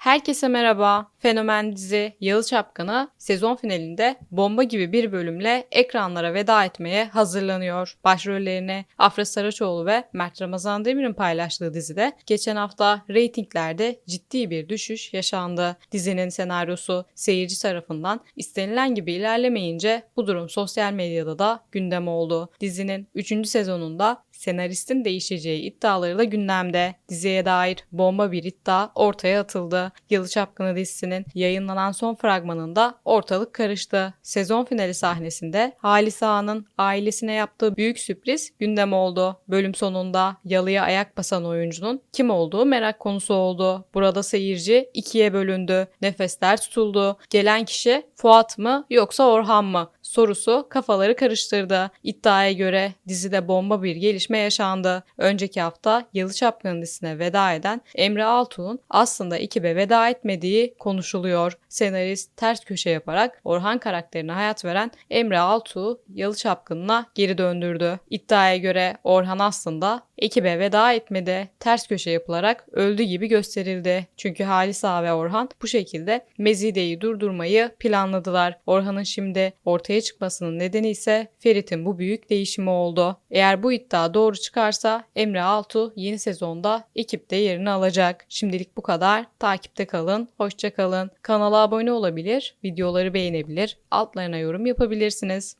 Herkese merhaba. Fenomen dizi Yalı Çapkını sezon finalinde bomba gibi bir bölümle ekranlara veda etmeye hazırlanıyor. Başrollerini Afra Saraçoğlu ve Mert Ramazan Demir'in paylaştığı dizide geçen hafta reytinglerde ciddi bir düşüş yaşandı. Dizinin senaryosu seyirci tarafından istenilen gibi ilerlemeyince bu durum sosyal medyada da gündem oldu. Dizinin 3. sezonunda senaristin değişeceği iddiaları da gündemde. Diziye dair bomba bir iddia ortaya atıldı. Yalı Çapkını dizisinin yayınlanan son fragmanında ortalık karıştı. Sezon finali sahnesinde Halis Ağa'nın ailesine yaptığı büyük sürpriz gündem oldu. Bölüm sonunda Yalı'ya ayak basan oyuncunun kim olduğu merak konusu oldu. Burada seyirci ikiye bölündü. Nefesler tutuldu. Gelen kişi Fuat mı yoksa Orhan mı? Sorusu kafaları karıştırdı. İddiaya göre dizide bomba bir gelişme yaşandı. Önceki hafta Yalı Çapkın dizisine veda eden Emre Altuğ'un aslında ekibe veda etmediği konuşuluyor. Senarist ters köşe yaparak Orhan karakterine hayat veren Emre Altuğ Yalı Çapkın'ına geri döndürdü. İddiaya göre Orhan aslında ekibe veda etmedi. Ters köşe yapılarak öldü gibi gösterildi. Çünkü Halis Ağa ve Orhan bu şekilde Mezide'yi durdurmayı planladılar. Orhan'ın şimdi ortaya çıkmasının nedeni ise Ferit'in bu büyük değişimi oldu. Eğer bu iddia doğru çıkarsa Emre Altuğ yeni sezonda ekipte yerini alacak. Şimdilik bu kadar. Takipte kalın. Hoşça kalın. Kanala abone olabilir, videoları beğenebilir, altlarına yorum yapabilirsiniz.